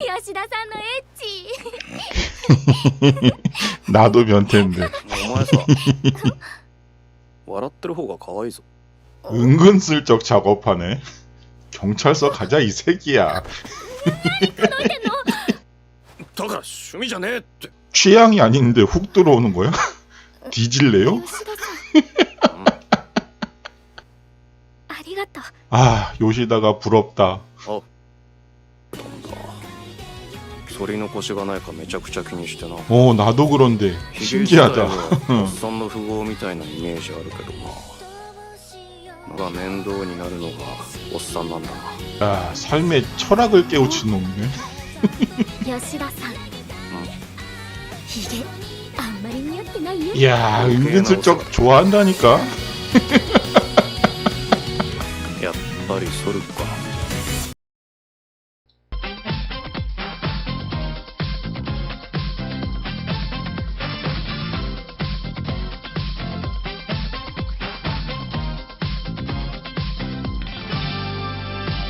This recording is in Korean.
吉田さんのエッチ 나도 변태인데 お前さ笑ってる方が可愛いぞ 은근슬쩍 작업하네. 경찰서 가자 이 새끼야. だから趣味じゃねえって 취향이 아닌데 훅 들어오는 거야? 뒤질래요? 吉田さんうんありがとう 아 요시다가 부럽다. な んだ反り残しがないかめちゃくちゃ気にしてな 어 나도 그런데 ヒゲ自体 신기하다. はおっさんの富豪みたいなイメージあるけどなが面倒になるのがおっさんなんだな 야 삶의 철학을 깨우친 놈이네. 吉田さんひげあんまり似合ってないよ 이야 은근슬쩍 좋아한다니까. やっぱり反るか